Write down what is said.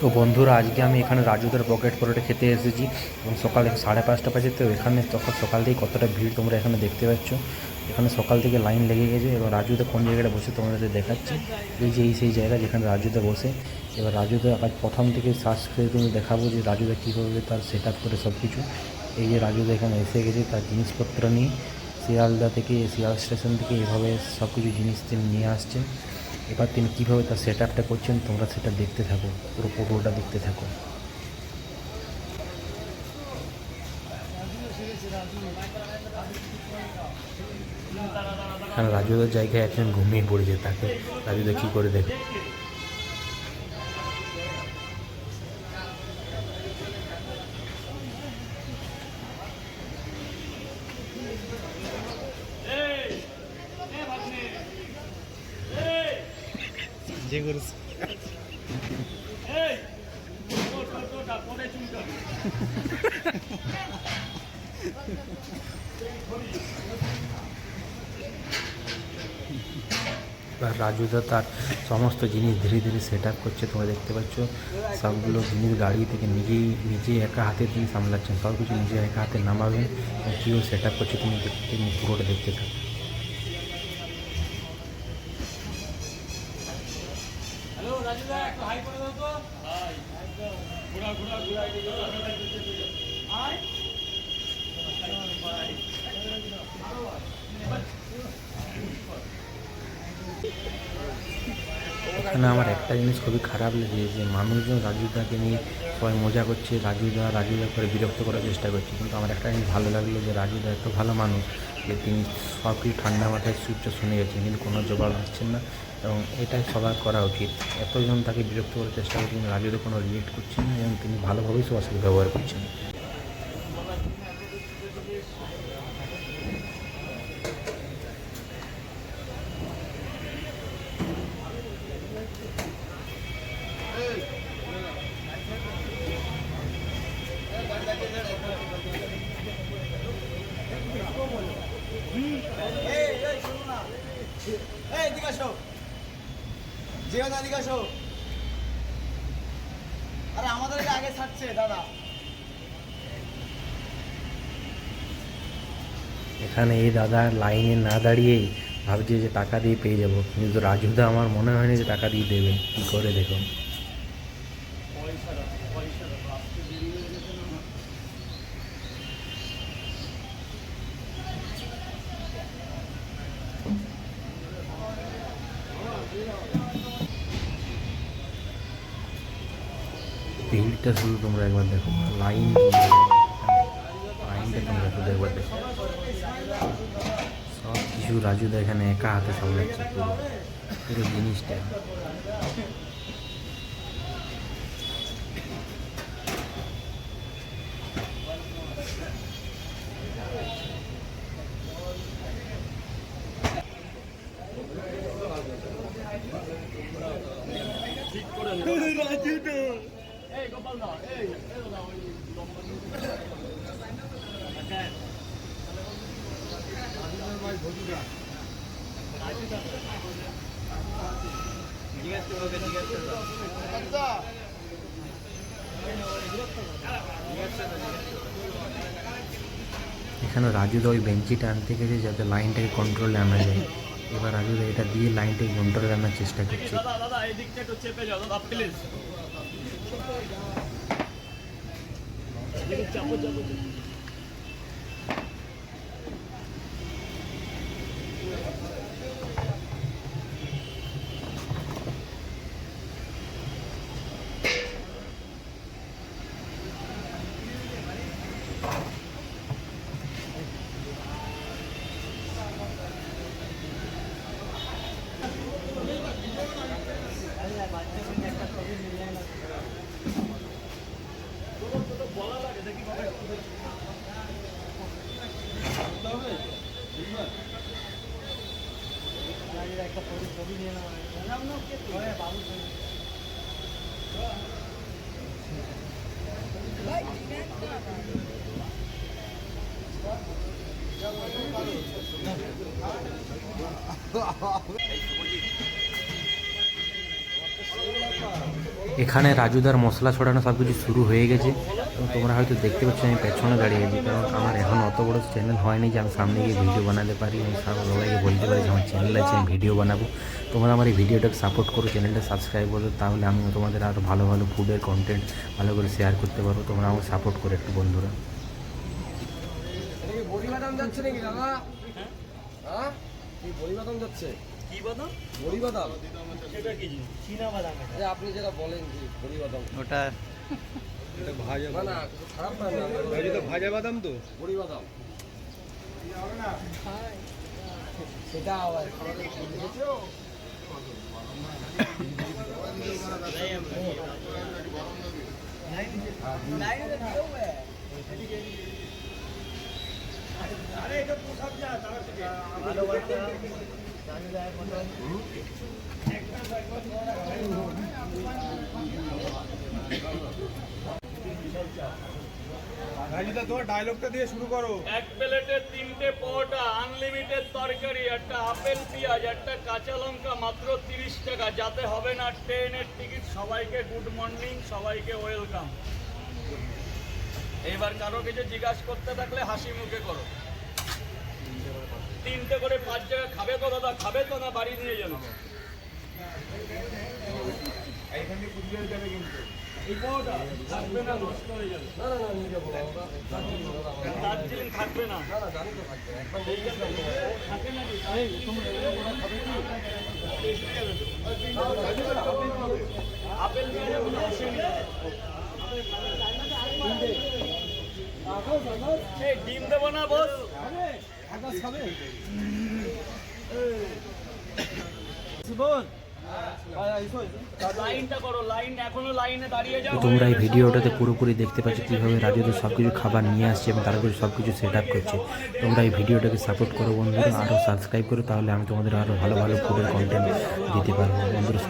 তো বন্ধুরা, আজকে আমি এখানে রাজুদের পকেট পরোটা খেতে এসেছি এবং সকাল সাড়ে পাঁচটা বাজে, তো এখানে তখন সকাল থেকে কতটা ভিড় তোমরা এখানে দেখতে পাচ্ছ। এখানে সকাল থেকে লাইন লেগে গেছে এবং রাজুদা কোন জায়গাটা বসে তোমাদের দেখাচ্ছি। এই যে, এই সেই জায়গা যেখানে রাজুদা বসে। এবার রাজুদা আজ প্রথম থেকে শ্বাস করে তুমি দেখাবো যে রাজুদা কীভাবে তার সেট আপ করে সব কিছু এই যে রাজুদা এখানে এসে গেছে তার জিনিসপত্র নিয়ে। শিয়ালদা থেকে, শিয়াল স্টেশন থেকে এভাবে সব কিছু জিনিস তিনি নিয়ে আসছেন। এবার তিনি কীভাবে তার সেট আপটা করছেন, তোমরা সেটা দেখতে থাকো, পুরো পুরোটা দেখতে থাকো। এখানে রাজুদার জায়গায় একজন ঘুমিয়ে পড়েছে তাকে, রাজুদা কী করে দেখো এবার রাজুদা তার সমস্ত জিনিস ধীরে ধীরে সেট আপ করছে, তোমরা দেখতে পাচ্ছ। সবগুলো জিনিস গাড়ি থেকে নিজেই নিজে একা হাতে তিনি সামলাচ্ছেন। সব কিছু নিজে একা হাতে নামাবেন এবং কীভাবে সেট আপ করছে তুমি দেখতে তুমি পুরোটা দেখতে থাকো এখানে আমার একটা জিনিস খুবই খারাপ লেগেছে যে মানুষজন রাজুদাকে নিয়ে সবাই মজা করছে, রাজুদা রাজুদা করে বিরক্ত করার চেষ্টা করছে। কিন্তু আমার একটা জিনিস ভালো লাগল যে রাজুদা এত ভালো মানুষ যে তিনি সব কিছু ঠান্ডা মাথায় সূর্য শুনে গেছেন, কিন্তু কোনো জবাব আসছেন না। এবং এটাই সবার করা উচিত। এতজন তাকে বিরক্ত করার চেষ্টা করছে কিন্তু রাজুদা কোনো রিয়েক্ট করছেন না এবং তিনি ভালোভাবেই সবার সাথে ব্যবহার করছেন। এই এদিকে আসো না দিকে আসো আরে আমাদেরকে আগে ছাড়ছে দাদা। এখানে এই দাদা লাইনে না দাঁড়িয়েই ভাবছে যে টাকা দিয়ে পেয়ে যাব। কিন্তু রাজুদা আমার মনে হয়নি যে টাকা দিয়ে দেবে। কি করে দেখো? ভিড়টা শুধু তোমরা একবার দেখো লাইন লাইনটা তোমরা শুধু একবার দেখো। সব কিছু রাজুদা এখানে একা হাতে সামলাচ্ছে পুরো পুরো জিনিসটা। এখানে রাজুদা ওই বেঞ্চিটা আনতে গেছে যাতে লাইনটাকে কন্ট্রোলে আনা যায়। এবার রাজুদা এটা দিয়ে লাইনটাকে কন্ট্রোলে আনার চেষ্টা করছে। দাদা দাদা এই দিকটা একটু চেপে যাও, দাদা প্লিজ চাপো চাপো চাপো। 来，你干啥？এখানে রাজুদার মশলা ছড়ানো সব কিছু শুরু হয়ে গেছে। এবং তোমরা হয়তো দেখতে পাচ্ছ, আমি পেছনে দাঁড়িয়ে আছি। কারণ আমার এখন অত বড় চ্যানেল হয়নি যে আমি সামনে গিয়ে ভিডিও বানাতে পারি। আমি সবাইকে বলতে পারি যে আমার চ্যানেল আছে, আমি ভিডিও বানাবো। তোমরা আমার এই ভিডিওটাকে সাপোর্ট করো চ্যানেলটা সাবস্ক্রাইব করো, তাহলে আমি তোমাদের আরও ভালো ভালো ফুডের কন্টেন্ট ভালো করে শেয়ার করতে পারব। তোমরা আমাকে সাপোর্ট করো একটু, বন্ধুরা। যাচ্ছে নাকি, দাদা? হ্যাঁ? বাদাম যাচ্ছে। কি বাদাম? বড়ি বাদাম সেটা কি জিনিস? চীনা বাদাম যে আপনি যেটা বলেন যে বড়ি বাদাম ওটা না না খারাপ না না এটা ভাজা বাদাম তো? বড়ি বাদাম সেটা আবার তোমার ডায়লগটা দিয়ে শুরু করো। এক প্লেটে তিনটে পরোটা আনলিমিটেড তরকারি, একটা আপেল, পেঁয়াজ, একটা কাঁচা লঙ্কা, মাত্র তিরিশ টাকা। যাতে হবে না ট্রেনের টিকিট, সবাইকে গুড মর্নিং সবাইকে ওয়েলকাম এবার কারও কিছু জিজ্ঞাসা করতে থাকলে হাসি মুখে করো। তিনটে করে পাঁচ জায়গা খাবে তো দাদা খাবে তো না বাড়ি নিয়ে যাবে। এইখান দিয়ে কুচবিহার যাবে কিন্তু। এই পরোটা থাকবে না নষ্ট হয়ে যাবে। না না না নিয়ে যাব। আমরা দার্জিলিং থাকবে না। নিয়ে? আপেল ডিম দেবো না বস? তোমরা এই ভিডিওটাতে পুরোপুরি দেখতে পাচ্ছ কীভাবে রাজুদের সব কিছু খাবার নিয়ে আসছে এবং তারপরে সব কিছু সেট আপ করছে। তোমরা এই ভিডিওটাকে সাপোর্ট করো বন্ধুরা আরও সাবস্ক্রাইব করো, তাহলে আমি তোমাদের আরও ভালো ভালো ফুডের কন্টেন্ট দিতে পারব। বন্ধুরা